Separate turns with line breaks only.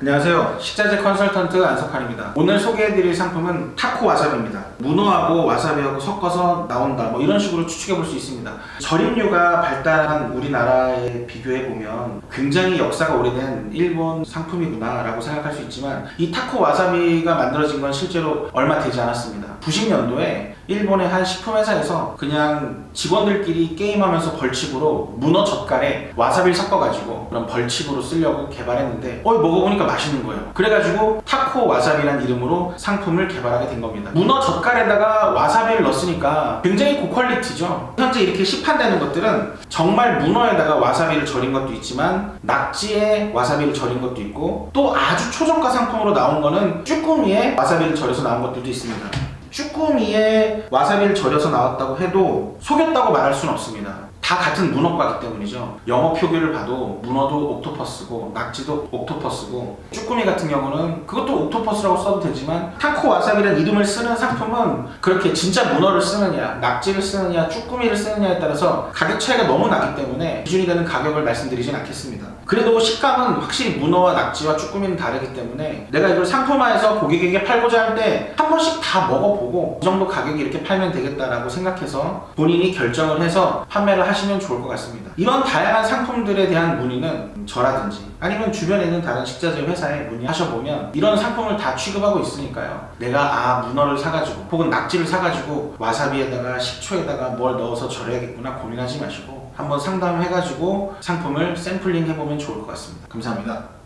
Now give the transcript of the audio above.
안녕하세요. 식자재 컨설턴트 안석환입니다. 오늘 소개해드릴 상품은 타코 와사비입니다. 문어하고 와사비하고 섞어서 나온다. 뭐 이런 식으로 추측해 볼 수 있습니다. 절임류가 발달한 우리나라에 비교해 보면 굉장히 역사가 오래된 일본 상품이구나라고 생각할 수 있지만 이 타코 와사비가 만들어진 건 실제로 얼마 되지 않았습니다. 90년도에 일본의 한 식품회사에서 그냥 직원들끼리 게임하면서 벌칙으로 문어 젓갈에 와사비를 섞어가지고 그런 벌칙으로 쓰려고 개발했는데 어 먹어보니까 맛있는 거예요. 그래가지고 타코 와사비란 이름으로 상품을 개발하게 된 겁니다. 문어 젓갈에다가 와사비를 넣었으니까 굉장히 고퀄리티죠. 현재 이렇게 시판되는 것들은 정말 문어에다가 와사비를 절인 것도 있지만 낙지에 와사비를 절인 것도 있고 또 아주 초저가 상품으로 나온 거는 쭈꾸미에 와사비를 절여서 나온 것들도 있습니다. 쭈꾸미에 와사비를 절여서 나왔다고 해도 속였다고 말할 수는 없습니다. 다 같은 문어과기 때문이죠. 영어 표기를 봐도 문어도 옥토퍼스고 낙지도 옥토퍼스고 쭈꾸미 같은 경우는 그것도 옥토퍼스라고 써도 되지만 타코 와사비라는 이름을 쓰는 상품은 그렇게 진짜 문어를 쓰느냐 낙지를 쓰느냐 쭈꾸미를 쓰느냐에 따라서 가격 차이가 너무 나기 때문에 기준이 되는 가격을 말씀드리진 않겠습니다. 그래도 식감은 확실히 문어와 낙지와 쭈꾸미는 다르기 때문에 내가 이걸 상품화해서 고객에게 팔고자 할 때 한 번씩 다 먹어보고 이 정도 가격이 이렇게 팔면 되겠다라고 생각해서 본인이 결정을 해서 판매를 하시면 좋을 것 같습니다. 이런 다양한 상품들에 대한 문의는 저라든지 아니면 주변에 있는 다른 식자재 회사에 문의하셔보면 이런 상품을 다 취급하고 있으니까요. 내가 아 문어를 사가지고 혹은 낙지를 사가지고 와사비에다가 식초에다가 뭘 넣어서 절여야겠구나 고민하지 마시고 한번 상담해가지고 상품을 샘플링 해보면 좋을 것 같습니다. 감사합니다.